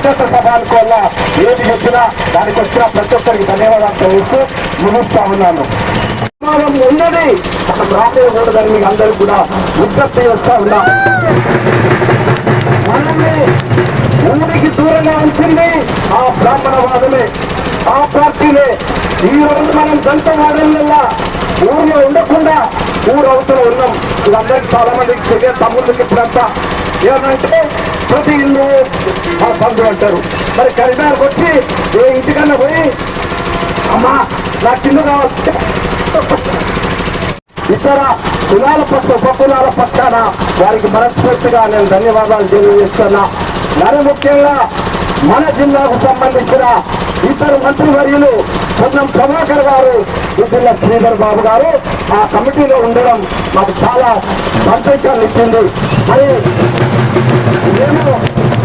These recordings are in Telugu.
వ్యక్తిగత సభలకు వల్ల ఏది చెప్పినా దానికి వచ్చిన ప్రతి ఒక్కరికి ధన్యవాదాలు తెలుస్తూ ముగిస్తా ఉన్నాను. ప్రమాదం ఉన్నది మనం రాకూడదని మీకు అందరికి కూడా విజ్ఞప్తి చేస్తా ఉన్నా. మనల్ని ఊరికి దూరంగా ఉంచింది ఆ బ్రాహ్మణవాదమే ఆ పార్టీలే ఈ రోజు మనం సొంత వాడల్లో ఊర్లో ఉండకుండా ఊరు అవతల ఉన్నాం. వీళ్ళందరికీ చాలా మందికి చెయ్య తమ్ముళ్ళకి ఇప్పుడంతా ఏమంటే ప్రతి ఇల్లు ఆ బంధువు అంటారు. మరి కరీంనగర్కి వచ్చి ఏ ఇంటికన్నా పోయి అమ్మా నా చిన్న కావచ్చు ఇతర కులాల పట్ల ఉపకులాల పక్షాన వారికి మనస్ఫూర్తిగా నేను ధన్యవాదాలు తెలియజేస్తున్నా. మరి ముఖ్యంగా మన జిల్లాకు సంబంధించిన ఇద్దరు మంత్రివర్యులు పొన్నం ప్రభాకర్ గారు ఇద్దరు శ్రీధర్ బాబు గారు ఆ కమిటీలో ఉండడం మాకు చాలా సంతోషాన్ని ఇచ్చింది. మరి మేము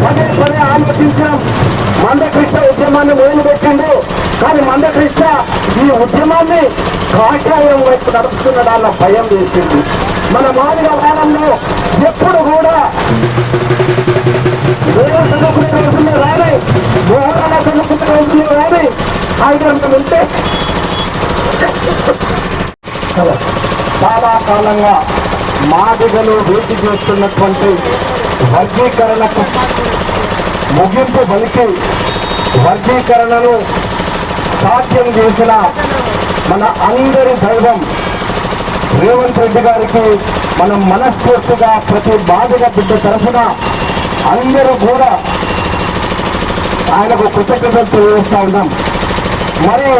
పదే పదే ఆలోచించాం. మందకృష్ణ ఉద్యమాన్ని మొదలు పెట్టిండు కానీ మందకృష్ణ ఈ ఉద్యమాన్ని కాషాయం వైపు నడుపుతున్నాడన్న భయం చేసింది మన మాదిగ కాలంలో ఎప్పుడు కూడా ఆయుధంతో ఉంటే చాలా కాలంగా మాదిగలు వేచి చేస్తున్నటువంటి వర్గీకరణకు ముగింపు పలికి వర్గీకరణను సాధ్యం చేసిన మన అందరి దైవం రేవంత్ రెడ్డి గారికి మనం మనస్ఫూర్తిగా ప్రతి బాధిక బిడ్డ తరఫున అందరూ కూడా ఆయనకు కృతజ్ఞతలు తెలియజేస్తా ఉన్నాం. మరి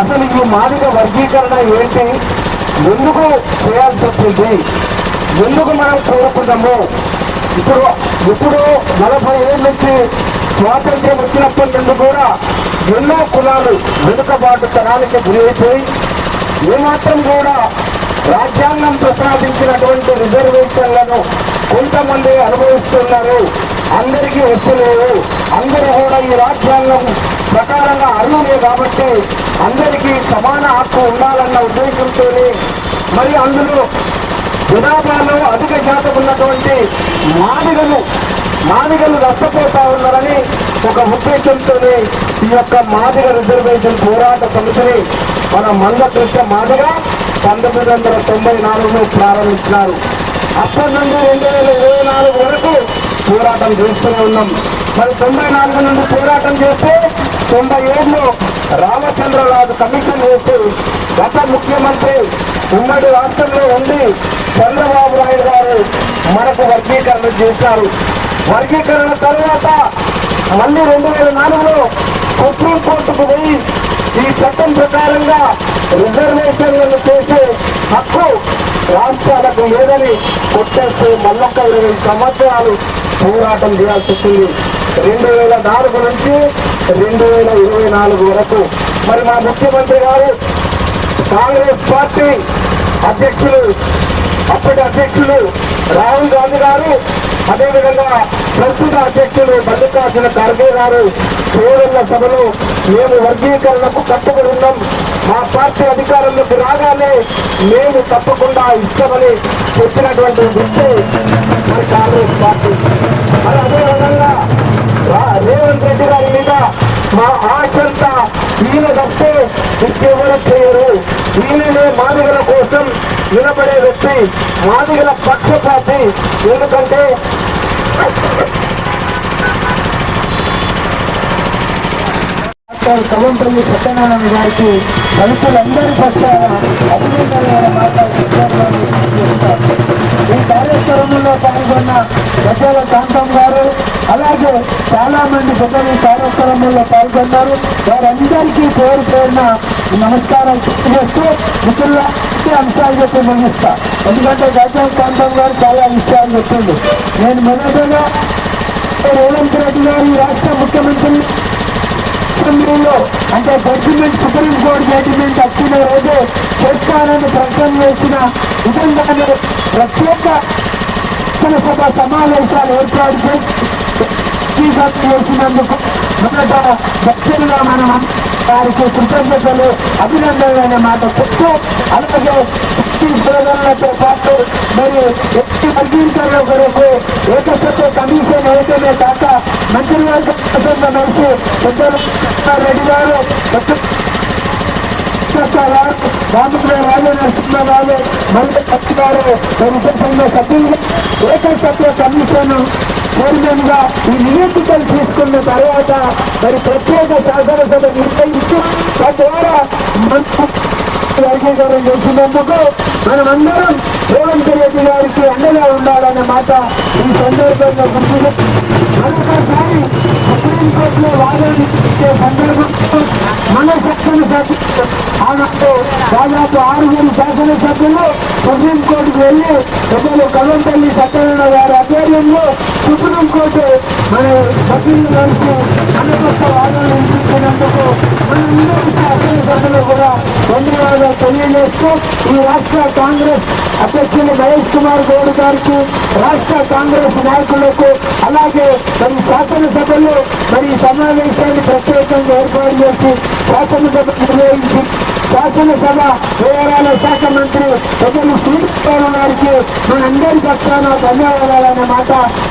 అసలు ఈ మాదిక వర్గీకరణ ఏంటి? ఎందుకు చేయాల్సి వచ్చింది? ఎందుకు మనం కోరుకున్నాము ఇప్పుడు ఇప్పుడు నలభై ఏళ్ళ నుంచి స్వాతంత్ర్యం వచ్చినప్పటి నుండి కూడా ఎన్నో కులాలు వెనుకబాటు తరానికి గురైపోయి ఏమాత్రం కూడా రాజ్యాంగం ప్రసాదించినటువంటి రిజర్వేషన్లను కొంతమంది అనుభవిస్తున్నారు. అందరికీ వచ్చలేవు అందరూ కూడా ఈ రాజ్యాంగం ప్రకారంగా అర్హులే కాబట్టి అందరికీ సమాన హక్కు ఉండాలన్న ఉద్దేశంతో మరి అందులో జనాభాలో అధిక శాతం ఉన్నటువంటి మాదిగలు మాదిగలు నష్టపోతా ఉన్నారని ఒక ఉద్దేశంతో ఈ యొక్క మాదిగ రిజర్వేషన్ పోరాట సమితిని మన మందకృష్ణ మాదిగ పంతొమ్మిది వందల తొంభై నాలుగులో ప్రారంభించినారు. అప్పటి నుండి రెండు వేల ఇరవై నాలుగు వరకు పోరాటం చేస్తూనే ఉన్నాం. మరి తొంభై నాలుగు నుండి పోరాటం చేస్తే తొంభై ఏడులో రామచంద్రరాజు కమిషన్ వేసి గత ముఖ్యమంత్రి ఉమ్మడి రాష్ట్రంలో ఉండి చంద్రబాబు నాయుడు గారు మనకు వర్గీకరణ చేశారు. వర్గీకరణ తర్వాత మళ్ళీ రెండు వేల నాలుగులో సుప్రీంకోర్టుకు పోయి ఈ చట్టం ప్రకారంగా రిజర్వేషన్లను చేసే హక్కు రాష్ట్రాల కొట్టేస్తే మళ్ళొక్క ఇరవై సంవత్సరాలు పోరాటం చేయాల్సి వచ్చింది రెండు వేల నాలుగు నుంచి రెండు వేల ఇరవై నాలుగు వరకు. మరి మా ముఖ్యమంత్రి గారు కాంగ్రెస్ పార్టీ అధ్యక్షులు అప్పటి అధ్యక్షులు రాహుల్ గాంధీ గారు అదేవిధంగా ప్రస్తుత అధ్యక్షులు మల్లికార్జున ఖర్గే గారు సోదరుల సభలో మేము వర్గీకరణకు కట్టుబడి ఉన్నాం. మా పార్టీ అధికారంలోకి రాగానే మేము తప్పకుండా ఇష్టమని చెప్పినటువంటి వ్యక్తి మరి కాంగ్రెస్ పార్టీ. మరి అదేవిధంగా రా- రేవంత్ రెడ్డి గారి మీద మా ఆశంతా ఈయన తప్పే ఇంకెవరు చేయరు ఈయననే మాదిగల కోసం నిలబడే వ్యక్తి మాదిగల పక్షపాతి. ఎందుకంటే డాక్టర్ కవంపల్లి సత్యనారాయణ గారికి దళితులందరి పక్షాన అభినందనమైన మాట్లాడుతున్నారు ఈ కార్యక్రమంలో పాల్గొన్న గజాల కాంతం గారు అలాగే చాలా మంది పెద్దలు ఈ కార్యక్రమంలో పాల్గొన్నారు. వారందరికీ పేరు పేరున నమస్కారం చేస్తూ మిత్రుల ఈ అంశాలు చెప్పి ముగిస్తా ఎందుకంటే గజాల కాంతం గారు చాలా విషయాలు చెప్పింది నేను మొదటగా రేవంత్ రెడ్డి గారు రాష్ట్ర ముఖ్యమంత్రి అసెంబ్లీలో అంటే జడ్జిమెంట్ సుప్రీంకోర్టు జడ్జిమెంట్ వచ్చిన రోజు చేస్తానని ప్రకటన చేసిన విధంగానే ప్రత్యేక శాసనసభ సమావేశాలు ఏర్పాటు చేసి చేసినందుకు మొదట దక్షిణగా మనం వారికి కృతజ్ఞతలు అభినందనలు అనే మాట చెప్తూ అలాగే శక్తి సోదరులతో పాటు మరియు వ్యక్తి వర్గీకరణ కొరకు ఏకసత్వ కమిషన్ ఏదైనా కాక మంత్రివర్గ మనిషి పెద్దలు రెడ్డి గారు రామకృష్ణ రాజు నరసింహ పత్తి గారు సంఘ సభ్యులు ఏకసత్వ కమిషన్ చైర్మన్గా ఈ నివేదికలు తీసుకున్న తర్వాత మరి ప్రత్యేక శాఖ నిర్వహించి తద్వారా మన వర్గీకరణ చేసినందుకు మనమందరం రేవంత్ రెడ్డి గారికి అండగా ఉండాలనే మాట ఈ సందర్భంగా గుర్తు మరొకసారి సుప్రీంకోర్టులో వాదన ఇచ్చే సందర్భంలో మన శాసనసభ్యులు ఆనాడు దాదాపు ఆరుగురు శాసనసభ్యులు సుప్రీంకోర్టుకు వెళ్ళి ప్రజలు కలంపల్లి సత్యనారాయణ గారు సుప్రీంకోర్టు మన సభ్యులు కలిసి అనకొత్త వాదనలు వినిపించినందుకు మనందరికీ శాసనసభ్యులు కూడా ధన్యవాదాలు తెలియజేస్తూ ఈ రాష్ట్ర కాంగ్రెస్ అధ్యక్షులు మహేష్ కుమార్ గౌడ్ గారికి రాష్ట్ర కాంగ్రెస్ నాయకులకు అలాగే మరి శాసనసభలో మరి సమావేశాన్ని ప్రత్యేకంగా ఏర్పాటు చేసి శాసనసభ నిర్వహించి శాసనసభ వివరాల శాఖ మంత్రి ప్రజలు శ్రీకృష్ణ గారికి మనందరి పక్షాన ధన్యవాదాలనే మాట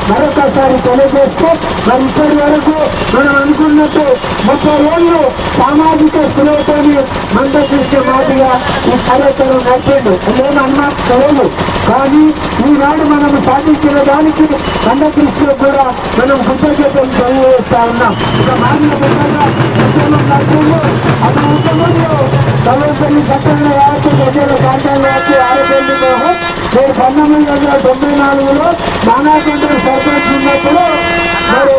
మరొకసారి తెలియజేస్తూ మరి ఇప్పటి వరకు మనం అనుకున్నట్టు ముప్పై ఏళ్ళు సామాజిక స్థులతోని మంట చూసే మాదిగా ఈ కార్యక్రమం నడిచిండు. ఏమన్నా లేదు కానీ ఈనాడు మనం సాధించిన దానికి మందకృష్ణ కూడా మనం కృతజ్ఞతలు తెలియజేస్తా ఉన్నాం. ఇక మారిన విధంగా ఉద్యమం అది ఉద్యమంలో కలవపల్లి పట్టణ రాష్ట్ర ప్రజల ప్రాంతాల్లో వచ్చి ఆరోగ్యంతో నేను పంతొమ్మిది వందల తొంభై నాలుగులో నానాకుంట సర్పంచ్ ఉన్నప్పుడు మరి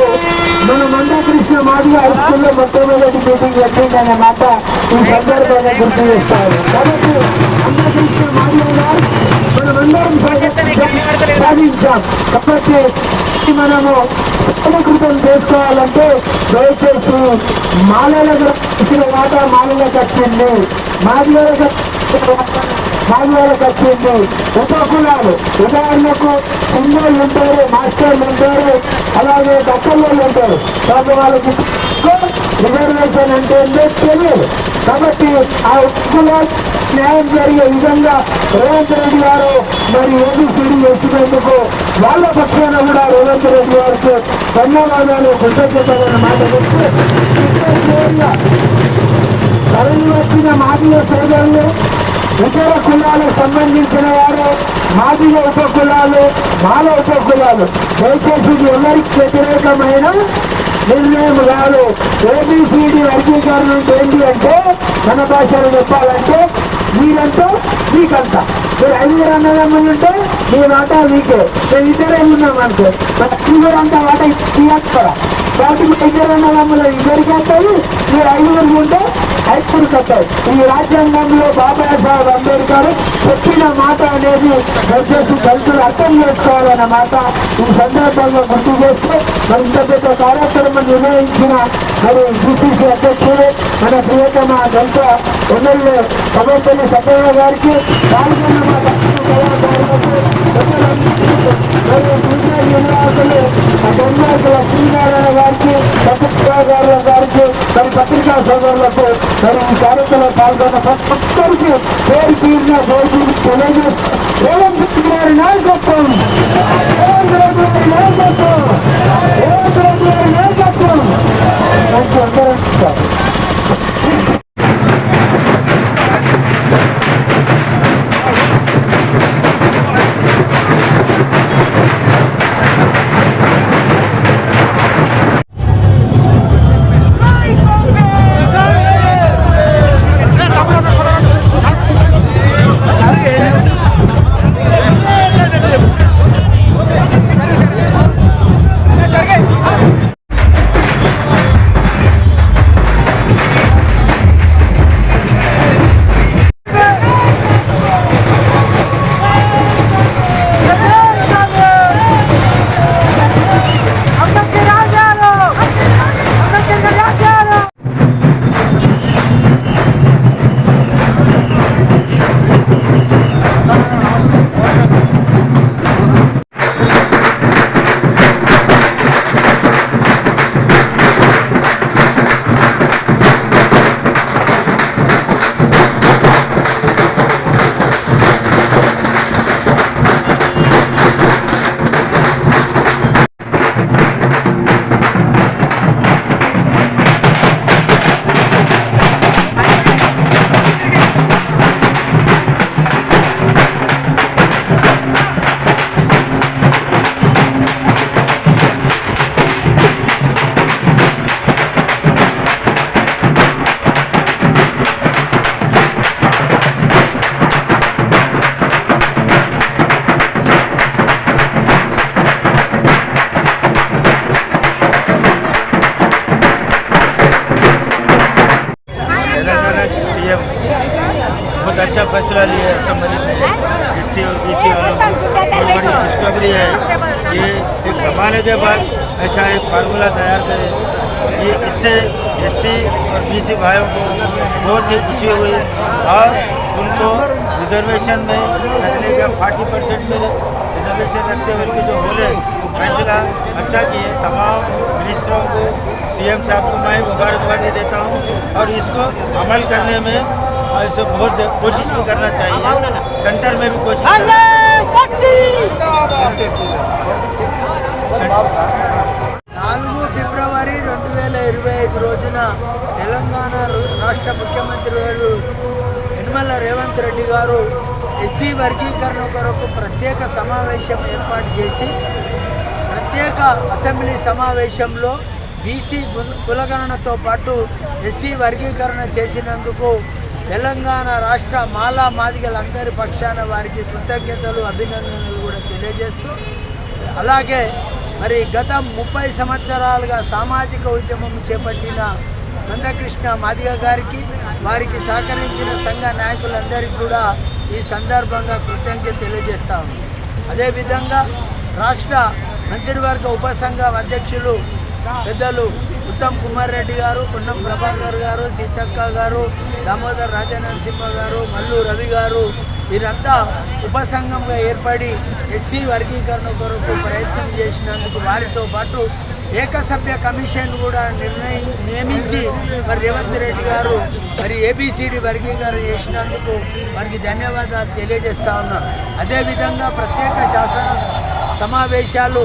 మన మందకృష్ణ మాదిగా హై స్కూల్లో మొట్టమొదటి మీటింగ్ పెట్టిందనే మాట ఈ సందర్భంగా గుర్తు చేస్తారు కాబట్టి మనమందరం సాధించాం కాబట్టి మనము సమకృతం చేసుకోవాలంటే దయచేసి మాలలకు ఇచ్చిన మాట మాలలకు వచ్చింది మాదిగలకు మాదిగలకు వచ్చింది ఉపకులాలు ఉదాహరణకు సింగోళ్ళు ఉంటారు మాస్టర్లు ఉంటారు అలాగే దక్కల్లో ఉంటారు కాబట్టి వాళ్ళకి రిజర్వేషన్ అంటే ఏంటో తెలియదు కాబట్టి ఆ ఉపకులాలు న్యాయం జరిగే విధంగా రేవంత్ రెడ్డి గారు మరి ఏబిసిడి వచ్చినందుకు వాళ్ళ పక్షాన కూడా రేవంత్ రెడ్డి గారికి ధన్యవాదాలు. కృతజ్ఞతమైన మాట చెప్తే తరలి వచ్చిన మాదిగ సోదరులు ఇతర కులాలకు సంబంధించిన వారు మాదిగ ఉప కులాలు మాల ఉప కులాలు దయచేసి ఎవరికి వ్యతిరేకమైన నిర్ణయం కాదు ఏబిసిడి వర్గీకరణ అంటే ఏంటి అంటే మన భాషలో చెప్పాలంటే మీరంతా మీకంతా. మీరు ఐదుగురు అన్నదమ్ములు ఉంటే మీ మాట మీకే. మేము ఇద్దరే ఉన్నాం అనుకో మరి ఐదుగురు అంతా మాట తీయక్కరా. కాబట్టి మీ ఇద్దరు అన్నదమ్ములు ఇద్దరికి వస్తాయి మీరు ఐదుగురు ఉంటే హైస్కూల్ కట్టారు ఈ రాజ్యాంగంలో బాబాసాహెబ్ అంబేద్కర్ చెప్పిన మాట అనేది దయచేసి దళితులు అర్థం చేసుకోవాలన్న మాట ఈ సందర్భంగా గుర్తు చేస్తూ మరి ఇంత పెద్ద కార్యక్రమం నిర్వహించిన మరి బీసీసీ అధ్యక్షుడు మన ప్రియతమ దళిత ఎమ్మెల్యే సభపల్లి సత్యవ గారికి పాల్గొన్న మా దళిత కళాకారులకు మరియు జూనియర్ యువరాజులు గారికి గారికి మరి పత్రికా సోదరులకు మరి ఈ కార్యక్రమంలో పాల్గొన్న ప్రతి ఒక్కరికి పేరు తీరిన बहुत अच्छा फैसला लिया है ने एस और बी वालों को बहुत बड़ी खुशखबरी है। ये एक ज़माने के बाद ऐसा एक फार्मूला तैयार करे। ये इससे एससी और बी सी भाइयों को बहुत ही खुशी हुई और उनको रिजर्वेशन में रखने का फोर्टी परसेंट में रिजर्वेशन रखते हुए जो बोले फैसला अच्छा किए तमाम मिनिस्टरों को सीएम साहब को मैं मुबारकबादी देता हूँ और इसको अमल करने में ऐसे बहुत कोशिश भी करना चाहिए सेंटर में भी कोशिश करना నాలుగు ఫిబ్రవరి రెండు వేల ఇరవై ఐదు రోజున తెలంగాణ రాష్ట్ర ముఖ్యమంత్రి గారు యనమల రేవంత్ రెడ్డి గారు ఎస్సీ వర్గీకరణ కొరకు ప్రత్యేక సమావేశం ఏర్పాటు చేసి ప్రత్యేక అసెంబ్లీ సమావేశంలో బీసీ కులగణనతో పాటు ఎస్సీ వర్గీకరణ చేసినందుకు తెలంగాణ రాష్ట్ర మాలా మాదిగలందరి పక్షాన వారికి కృతజ్ఞతలు అభినందనలు కూడా తెలియజేస్తూ అలాగే మరి గత ముప్పై సంవత్సరాలుగా సామాజిక ఉద్యమం చేపట్టిన నందకృష్ణ మాదిగ గారికి వారికి సహకరించిన సంఘ నాయకులందరికీ కూడా ఈ సందర్భంగా కృతజ్ఞత తెలియజేస్తా అదేవిధంగా రాష్ట్ర మంత్రివర్గ ఉపసంఘం అధ్యక్షులు పెద్దలు ఉత్తమ్ కుమార్ రెడ్డి గారు పున్నం ప్రభాకర్ గారు సీతక్క గారు దామోదర్ రాజనరసింహ గారు మల్లు రవి గారు. వీరంతా ఉపసంఘంగా ఏర్పడి ఎస్సీ వర్గీకరణ కొరకు ప్రయత్నం చేసినందుకు వారితో పాటు ఏకసభ్య కమిషన్ కూడా నిర్ణయం నియమించి మరి రేవంత్ రెడ్డి గారు మరి ఏబిసిడి వర్గీకరణ చేసినందుకు వారికి ధన్యవాదాలు తెలియజేస్తా ఉన్నాం అదేవిధంగా ప్రత్యేక శాసన సమావేశాలు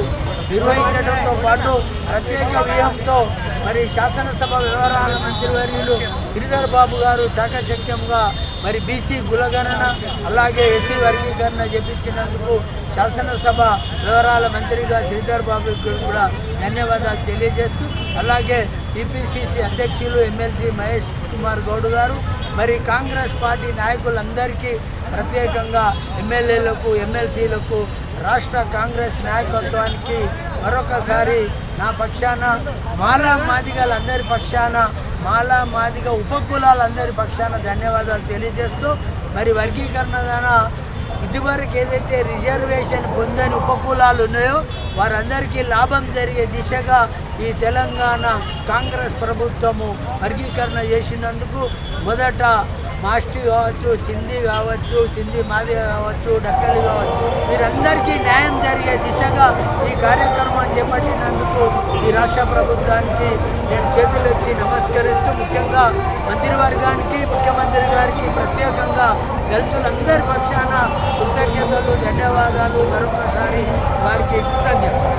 నిర్వహించడంతో పాటు ప్రత్యేక వ్యూహంతో మరి శాసనసభ వ్యవహారాల మంత్రివర్యులు గిరిధర్ బాబు గారు చాకచక్యంగా మరి బీసీ కులగణన అలాగే ఎస్సీ వర్గీకరణ చేపించినందుకు శాసనసభ వ్యవహారాల మంత్రిగా శ్రీధర్ బాబు కూడా ధన్యవాదాలు తెలియజేస్తూ అలాగే టీపీసీసీ అధ్యక్షులు ఎమ్మెల్సీ మహేష్ కుమార్ గౌడ్ గారు మరి కాంగ్రెస్ పార్టీ నాయకులందరికీ ప్రత్యేకంగా ఎమ్మెల్యేలకు ఎమ్మెల్సీలకు రాష్ట్ర కాంగ్రెస్ నాయకత్వానికి మరొకసారి నా పక్షాన మాలా మాదిగలందరి పక్షాన మాలా మాదిగ ఉపకులాలందరి పక్షాన ధన్యవాదాలు తెలియజేస్తూ మరి వర్గీకరణ దాన ఇదివరకు ఏదైతే రిజర్వేషన్ పొందని ఉపకులాలు ఉన్నాయో వారందరికీ లాభం జరిగే దిశగా ఈ తెలంగాణ కాంగ్రెస్ ప్రభుత్వము వర్గీకరణ చేసినందుకు మొదట మాస్టి కావచ్చు సింధీ కావచ్చు సింధీ మాది కావచ్చు డక్కలి కావచ్చు వీరందరికీ న్యాయం జరిగే దిశగా ఈ కార్యక్రమం చేపట్టినందుకు ఈ రాష్ట్ర ప్రభుత్వానికి నేను చేతులెత్తి నమస్కరిస్తూ ముఖ్యంగా మంత్రివర్గానికి ముఖ్యమంత్రి గారికి ప్రత్యేకంగా దళితులందరి పక్షాన కృతజ్ఞతలు ధన్యవాదాలు మరొకసారి వారికి కృతజ్ఞతలు.